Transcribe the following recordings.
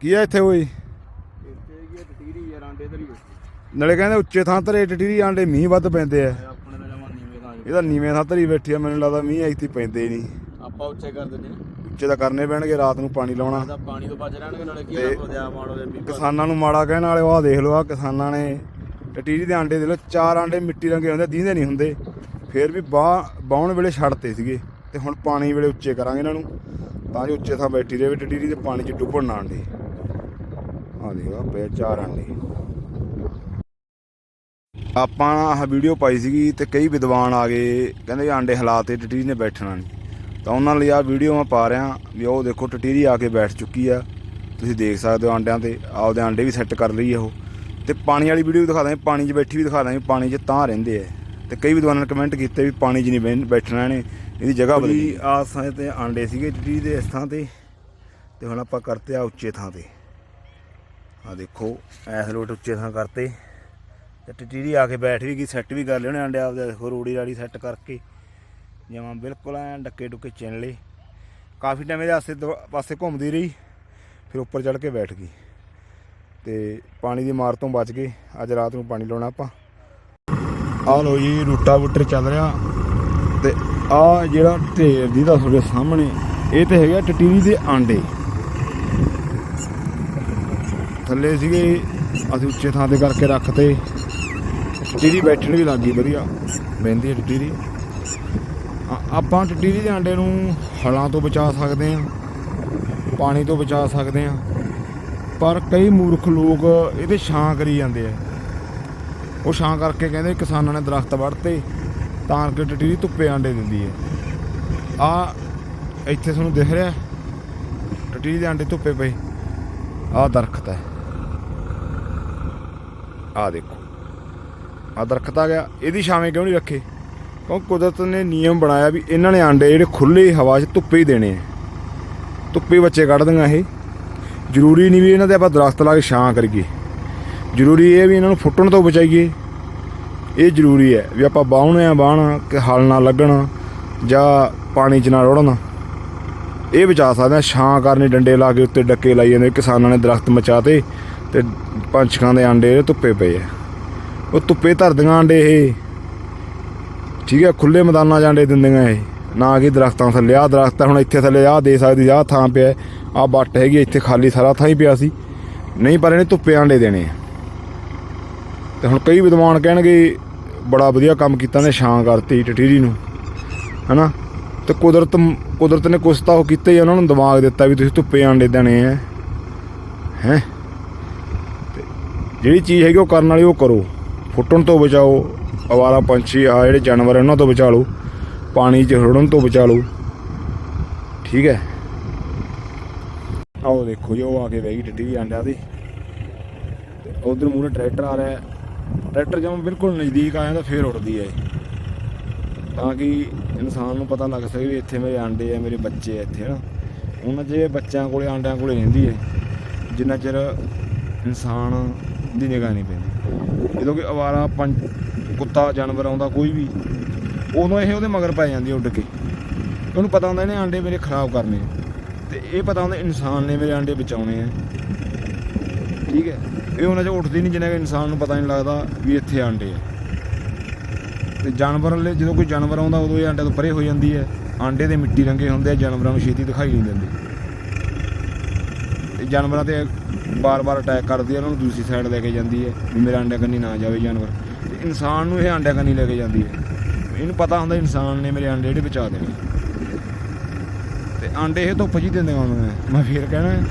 ਕੀ ਆ ਇੱਥੇ ਓਏ? ਇੱਥੇ ਕੀ ਟਟੀਰੀ ਯਾਰ ਆਂਡੇ ਧਰੀ ਨਾਲੇ ਕਹਿੰਦੇ ਉੱਚੇ ਥਾਂ ਧਰੇ ਟਟੀਰੀ ਆਂਡੇ ਮੀਂਹ ਵੱਧ ਪੈਂਦੇ ਆ। ਆਪਣੇ ਦਾ ਜਮਾ ਨੀਵੇਂ ਦਾ ਇਹਦਾ ਨੀਵੇਂ ਥਾਂ ਧਰੀ ਬੈਠੀ ਆ ਮੈਨੂੰ ਲੱਗਦਾ ਮੀਂਹ ਇੱਥੇ ਪੈਂਦੇ ਨਹੀਂ। ਆਪਾਂ ਉੱਚੇ ਕਰ ਦਿੰਦੇ ਉੱਚੇ ਤਾਂ ਕਰਨੇ ਪੈਣਗੇ ਰਾਤ ਨੂੰ ਪਾਣੀ ਲਾਉਣਾ। ਤਾਂ ਪਾਣੀ ਤੋਂ ਬਚ ਰਹਿਣਗੇ ਨਾਲੇ ਕੀ ਤੇ- ਆ ਦਿਆ ਮਾੜੋ ਦੇ ਕਿਸਾਨਾਂ ਨੂੰ ਮਾੜਾ ਕਹਿਣ ਵਾਲੇ ਉਹ ਆ ਦੇਖ ਲਓ ਆ ਕਿਸਾਨਾਂ ਨੇ ਟਟੀਰੀ ਦੇ ਆਂਡੇ ਦੇ ਲੋ ਚਾਰ ਆਂਡੇ ਮਿੱਟੀ ਰੰਗੇ ਹੁੰਦੇ ਦੀਂਦੇ ਨਹੀਂ ਹੁੰਦੇ। ਫੇਰ ਵੀ ਬਾਹ ਬਾਉਣ ਵੇਲੇ ਛੱਡਤੇ ਸੀਗੇ ਤੇ ਹੁਣ ਪਾਣੀ ਵੇਲੇ ਉੱਚੇ ਕਰਾਂਗੇ ਇਹਨਾਂ ਨੂੰ। ਤਾਂ ਜੋ ਉੱਚੇ ਥਾਂ ਬੈਠੀ ਰਹੇ ਟਟੀਰੀ ਤੇ ਪਾਣੀ 'ਚ ਡੁੱਬਣ ਨਾ ਆਂਡੇ। ਆ ਦੇਖੋ ਪਏ ਚਾਰ ਆਂਡੇ ਆਪਾਂ ਆਹ ਵੀਡੀਓ ਪਾਈ ਸੀਗੀ ਤੇ ਕਈ ਵਿਦਵਾਨ ਆ ਗਏ, ਕਹਿੰਦੇ ਵੀ ਆਂਡੇ ਹਲਾਤੇ ਟਟੀਰੀ ਨੇ ਬੈਠਣਾ ਨਹੀਂ ਤਾਂ ਉਹਨਾਂ ਲਈ ਆ ਵੀਡੀਓ ਮੈਂ ਪਾ ਰਿਹਾ ਵੀ ਉਹ ਦੇਖੋ ਟਟੀਰੀ ਆ ਕੇ ਬੈਠ ਚੁੱਕੀ ਆ। ਤੁਸੀਂ ਦੇਖ ਸਕਦੇ ਹੋ ਆਂਡਿਆਂ ਤੇ, ਆਪਦੇ ਆਂਡੇ ਵੀ ਸੈੱਟ ਕਰ ਲਈ ਆ ਉਹ। ਤੇ ਪਾਣੀ ਵਾਲੀ ਵੀਡੀਓ ਵੀ ਦਿਖਾ ਦਾਂਗੇ, ਪਾਣੀ 'ਚ ਬੈਠੀ ਵੀ ਦਿਖਾ ਦਾਂਗੇ, ਪਾਣੀ 'ਚ ਤਾਂ ਰਹਿੰਦੇ ਆ। ਤੇ ਕਈ ਵਿਦਵਾਨਾਂ ਨੇ ਕਮੈਂਟ ਕੀਤੇ ਵੀ ਪਾਣੀ 'ਚ ਨਹੀਂ ਬਹਿ- ਬੈਠਣਾ ਇਹਨੇ, ਇਹਦੀ ਜਗ੍ਹਾ ਬਦਲੀ ਆ ਤੇ ਆਂਡੇ ਸੀਗੇ ਟਟੀਰੀ ਦੇ ਇਸ ਥਾਂ ਤੇ ਤੇ ਹੁਣ ਆਪਾਂ ਕਰਤੇ ਆ ਉੱਚੇ ਥਾਂ ਤੇ। ਆ ਦੇਖੋ ਐਸ ਲੋਟ ਉੱਚੇ ਥਾਂ ਕਰਤੇ। ਤੇ ਟਟੀਰੀ ਆ ਕੇ ਬੈਠ ਵੀ ਗਈ ਸੈੱਟ ਵੀ ਕਰ ਲਿਆ ਉਹਨੇ ਆਂਡੇ ਆਪਦੇ, ਦੇਖੋ ਰੋੜੀ ਰਾੜੀ ਸੈੱਟ ਕਰਕੇ। ਜਿਵੇਂ ਬਿਲਕੁਲ ਐ ਡੱਕੇ ਡੁੱਕੇ ਚਿਣ ਲਏ ਕਾਫੀ ਟਾਈਮ ਇਹਦੇ ਆਸੇ ਦੁਆ- ਪਾਸੇ ਘੁੰਮਦੀ ਰਹੀ, ਫਿਰ ਉੱਪਰ ਚੜ ਕੇ ਬੈਠ ਗਈ। ਤੇ ਪਾਣੀ ਦੀ ਮਾਰ ਤੋਂ ਬਚ ਗਏ। ਅੱਜ ਰਾਤ ਨੂੰ ਪਾਣੀ ਲਾਉਣਾ ਆਪਾਂ। ਆਹ ਲੋ ਜੀ, ਰੂਟਾ ਬੁੱਟਰ ਚੱਲ ਰਿਹਾ। ਤੇ ਆ ਜਿਹੜਾ ਢੇਰ ਦੀ ਦਾ ਤੁਹਾਡੇ ਸਾਹਮਣੇ, ਇਹ ਤੇ ਹੈਗਾ ਟਟੀਰੀ ਦੇ ਆਂਡੇ। ਥੱਲੇ ਸੀਗੇ, ਅਸੀਂ ਉੱਚੇ ਥਾਂ ਤੇ ਕਰਕੇ ਰੱਖਤੇ। ਟਟੀਰੀ ਬੈਠਣ ਵੀ ਲੱਗ ਗਈ, ਵਧੀਆ। ਬਹਿੰਦੀ ਹੈ ਟਟੀਰੀ ਆ- ਆਪਾਂ ਟਟੀਰੀ ਦੇ ਆਂਡੇ ਨੂੰ ਹਲਾਂ ਤੋਂ ਬਚਾ ਸਕਦੇ ਹਾਂ, ਪਾਣੀ ਤੋਂ ਬਚਾ ਸਕਦੇ ਹਾਂ। ਪਰ ਕਈ ਮੂਰਖ ਲੋਕ ਇਹਦੇ ਛਾਂ ਕਰੀ ਜਾਂਦੇ ਆ। ਉਹ ਛਾਂ ਕਰਕੇ ਕਹਿੰਦੇ ਕਿਸਾਨਾਂ ਨੇ ਦਰਖਤ ਵੜਤੇ ਤਾਂ ਕਿ ਟਟੀਰੀ ਧੁੱਪੇ ਆਂਡੇ ਦਿੰਦੀ ਹੈ। ਆ, ਇੱਥੇ ਤੁਹਾਨੂੰ ਦਿਖ ਰਿਹਾ ਟਟੀਰੀ ਦੇ ਆਂਡੇ ਧੁੱਪੇ ਪਏ। ਆ ਦਰਖਤ ਹੈ। ਆ ਦੇਖੋ। ਆ ਦਰਖਤ ਆ ਗਿਆ, ਇਹਦੀ ਛਾਵੇਂ ਕਿਉਂ ਨਹੀਂ ਰੱਖੇ? ਕਿਉਂ ਕੁਦਰਤ ਨੇ ਨਿਯਮ ਬਣਾਇਆ ਵੀ ਇਹਨਾਂ ਨੇ ਆਂਡੇ ਜਿਹੜੇ ਖੁੱਲੇ ਹਵਾ 'ਚ ਧੁੱਪੇ ਹੀ ਦੇਣੇ ਆ। ਧੁੱਪੇ ਬੱਚੇ ਕੱਢ ਦਿੰਗਾ ਇਹ। ਜ਼ਰੂਰੀ ਨਹੀਂ ਵੀ ਇਹਨਾਂ ਦੇ ਆਪਾਂ ਦਰਖਤ ਲਾ ਕੇ ਛਾਂ ਕਰੀਏ। ਜ਼ਰੂਰੀ ਇਹ ਵੀ ਇਹਨਾਂ ਨੂੰ ਫੁੱਟਣ ਤੋਂ ਬਚਾਈਏ। ਇਹ ਜ਼ਰੂਰੀ ਹੈ ਵੀ ਆਪਾਂ ਬਾਹਣੇ ਆ, ਬਾਹਣਾ, ਕਿ ਹਲ ਨਾ ਲੱਗਣਾ, ਜਾਂ ਪਾਣੀ 'ਚ ਨਾ ਰੋੜਨਾ। ਇਹ ਬਚਾ ਸਕਦੇ ਆ, ਛਾਂ ਕਰਨੀ ਡੰਡੇ ਲਾ ਕੇ ਉੱਤੇ ਡੱਕੇ ਲਾਈ ਜਾਂਦੇ, ਕਿਸਾਨਾਂ ਨੇ ਦਰਖਤ ਮਚਾਤੇ। ਤੇ ਪੰਛੀਆਂ ਦੇ ਆਂਡੇ ਇਹ ਧੁੱਪੇ ਪਏ ਆ। ਉਹ ਧੁੱਪੇ ਧਰਦੀਆਂ ਆਂਡੇ ਇਹ। ਠੀਕ ਹੈ ਖੁੱਲੇ ਮੈਦਾਨਾਂ 'ਚ ਆਂਡੇ ਦਿੰਦੀਆਂ ਇਹ। ਨਾ ਕਿ ਦਰਖਤਾਂ ਥੱਲੇ। ਆ ਦਰਖਤ ਆ, ਹੁਣ ਇੱਥੇ ਥੱਲੇ ਆ ਦੇ ਸਕਦੀ ਆ ਥਾਂ ਪਿਆ ਆ ਬੱਟ ਹੈਗੀ ਇੱਥੇ ਖਾਲੀ ਸਾਰਾ ਥਾਂ ਹੀ ਪਿਆ ਸੀ। ਨਹੀਂ ਪਰ ਇਹਨੇ ਧੁੱਪੇ ਆਂਡੇ ਦੇਣੇ ਆ। ਤੇ ਹੁਣ ਕਈ ਵਿਦਵਾਨ ਕਹਿਣਗੇ ਬੜਾ ਵਧੀਆ ਕੰਮ ਕੀਤਾ ਨੇ ਛਾਂ ਕਰਤੀ ਟਟੀਰੀ ਨੂੰ। ਹਨਾ? ਤੇ ਕੁਦਰਤ ਕੁਦਰਤ ਨੇ ਕੁਛ ਤਾਂ ਉਹ ਕੀਤਾ ਹੀ ਉਹਨਾਂ ਨੂੰ ਦਿਮਾਗ ਦਿੱਤਾ ਵੀ ਤੁਸੀਂ ਧੁੱਪੇ ਆਂਡੇ ਦੇਣੇ ਆ। ਹੈ? ਜਿਹੜੀ ਚੀਜ਼ ਹੈਗੀ ਉਹ ਕਰਨ ਵਾਲੀ ਉਹ ਕਰੋ। ਫੁੱਟਣ ਤੋਂ ਬਚਾਓ, ਅਵਾਰਾ ਪੰਛੀ, ਆ ਜਿਹੜੇ ਜਾਨਵਰ ਉਹਨਾਂ ਤੋਂ ਬਚਾ ਲਓ। ਪਾਣੀ 'ਚ ਰੁੜਨ ਤੋਂ ਬਚਾ ਲਓ। ਠੀਕ ਹੈ? ਆਓ ਦੇਖੋ ਜੀ, ਉਹ ਆ ਕੇ ਬਹਿ ਗਈ ਟੱਟੀ ਆਂਡਿਆਂ ਦੀ। ਤੇ ਉਧਰ ਮੂਹਰੇ ਟਰੈਕਟਰ ਆ ਰਿਹਾ। ਟਰੈਕਟਰ ਜਦੋਂ ਬਿਲਕੁਲ ਨਜ਼ਦੀਕ ਆਇਆ ਤਾਂ ਫੇਰ ਉੱਡਦੀ ਹੈ ਤਾਂ ਕਿ ਇਨਸਾਨ ਨੂੰ ਪਤਾ ਲੱਗ ਸਕੇ ਵੀ ਇੱਥੇ ਮੇਰੇ ਆਂਡੇ ਆ, ਮੇਰੇ ਬੱਚੇ ਆ ਇੱਥੇ, ਹਨਾ। ਉਹਨਾਂ ਜੇ ਬੱਚਿਆਂ ਕੋਲੇ ਆਂਡਿਆਂ ਕੋਲੇ ਰਹਿੰਦੀ ਹੈ, ਜਿੰਨਾ ਚਿਰ ਇਨਸਾਨ ਦੀ ਨਿਗਾਹ ਨਹੀਂ ਪੈਂਦੀ। ਜਦੋਂ ਕਿ ਅਵਾਰਾ, ਪੰਜ ਕੁੱਤਾ, ਜਾਨਵਰ ਆਉਂਦਾ, ਕੋਈ ਵੀ, ਉਦੋਂ ਇਹ ਉਹਦੇ ਮਗਰ ਪੈ ਜਾਂਦੀ ਉੱਡ ਕੇ। ਉਹਨੂੰ ਪਤਾ ਹੁੰਦਾ ਇਹਨੇ ਆਂਡੇ ਮੇਰੇ ਖਰਾਬ ਕਰਨੇ ਆ। ਤੇ ਇਹ ਪਤਾ ਹੁੰਦਾ ਇਨਸਾਨ ਨੇ ਮੇਰੇ ਆਂਡੇ ਬਚਾਉਣੇ ਆ। ਠੀਕ ਹੈ? ਇਹ ਉਹਨਾਂ 'ਚ ਉੱਠਦੀ ਨਹੀਂ, ਜਿੰਨਾ ਕਿ ਇਨਸਾਨ ਨੂੰ ਪਤਾ ਨਹੀਂ ਲੱਗਦਾ ਵੀ ਇੱਥੇ ਆਂਡੇ ਆ। ਤੇ ਜਾਨਵਰ ਲਈ ਜਦੋਂ ਕੋਈ ਜਾਨਵਰ ਆਉਂਦਾ, ਉਦੋਂ ਇਹ ਆਂਡੇ ਤੋਂ ਪਰੇ ਹੋ ਜਾਂਦੀ ਹੈ। ਆਂਡੇ ਦੇ ਮਿੱਟੀ ਰੰਗੇ ਹੁੰਦੇ ਆ, ਜਾਨਵਰਾਂ ਨੂੰ ਛੇਤੀ ਦਿਖਾਈ ਨਹੀਂ ਦਿੰਦੇ। ਤੇ ਜਾਨਵਰਾਂ ਤੇ ਬਾਰ-ਬਾਰ ਅਟੈਕ ਕਰਦੀ ਹੈ ਉਹਨਾਂ ਨੂੰ ਦੂਸਰੀ ਸਾਈਡ ਲੈ ਕੇ ਜਾਂਦੀ ਹੈ ਵੀ ਮੇਰਾ ਆਂਡਾ ਕੰਨੀ ਨਾ ਜਾਵੇ ਜਾਨਵਰ। ਤੇ ਇਨਸਾਨ ਨੂੰ ਇਹ ਆਂਡਾ ਕੰਨੀ ਲੈ ਕੇ ਜਾਂਦੀ ਹੈ ਇਹਨੂੰ ਪਤਾ ਹੁੰਦਾ ਇਨਸਾਨ ਨੇ ਮੇਰੇ ਆਂਡੇ ਜਿਹੜੇ ਬਚਾ ਦੇਣੇ। ਤੇ ਆਂਡੇ ਇਹ ਧੁੱਪ 'ਚ ਹੀ ਦਿੰਦੇ ਹੁੰਦੇ ਨੇ ਮੈਂ ਫੇਰ ਕਹਿਣਾ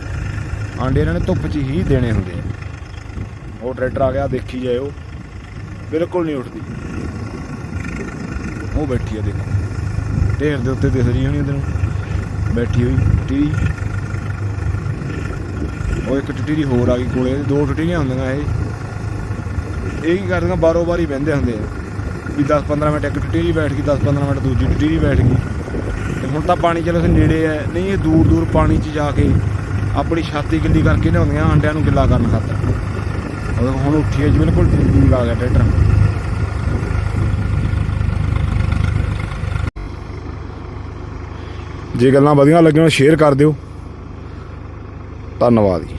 ਆਂਡੇ ਇਹਨਾਂ ਨੇ ਧੁੱਪ 'ਚ ਹੀ ਦੇਣੇ ਹੁੰਦੇ ਆ। ਉਹ ਟਰੈਕਟਰ ਆ ਗਿਆ, ਦੇਖੀ ਜਾਇਓ। ਬਿਲਕੁਲ ਨਹੀਂ ਉੱਠਦੀ। ਉਹ ਬੈਠੀ ਆ ਦੇਖੋ। ਢੇਰ ਦੇ ਉੱਤੇ ਦਿਖ ਰਹੀ ਹੋਣੀ ਤੈਨੂੰ। ਬੈਠੀ ਹੋਈ ਟੀ ਉਹ ਇੱਕ ਟਟੀਰੀ ਹੋਰ ਆ ਗਈ ਕੋਲੇ, ਦੋ ਟਟੀਰੀਆਂ ਹੁੰਦੀਆਂ ਇਹ। ਇਹ ਕੀ ਕਰਦੀਆਂ, ਬਾਰੋ ਬਾਰੀ ਬਹਿੰਦੇ ਹੁੰਦੇ ਆ। ਵੀ 10-15 ਮਿੰਟ ਇੱਕ ਟਟੀਰੀ ਬੈਠ ਗਈ 10-15 ਮਿੰਟ ਦੂਜੀ ਟਟੀਰੀ ਬੈਠ ਗਈ। ਤੇ ਹੁਣ ਤਾਂ ਪਾਣੀ ਚਲੋ ਨੇੜੇ ਆ, ਨਹੀਂ, ਇਹ ਦੂਰ ਦੂਰ ਪਾਣੀ 'ਚ ਜਾ ਕੇ ਆਪਣੀ ਛਾਤੀ ਗਿੱਲੀ ਕਰਕੇ ਲਿਆਉਂਦੀਆਂ, ਆਂਡਿਆਂ ਨੂੰ ਗਿੱਲਾ ਕਰਨ ਖਾਤਰ। ਉਹ ਹੁਣ ਉੱਠੀ ਹੈ ਜੀ, ਬਿਲਕੁਲ ਨਜ਼ਦੀਕ ਆ ਗਿਆ ਟਰੈਕਟਰ। ਜੇ ਗੱਲਾਂ ਵਧੀਆ ਲੱਗੀਆਂ, ਸ਼ੇਅਰ ਕਰ ਦਿਓ। ਧੰਨਵਾਦ ਜੀ।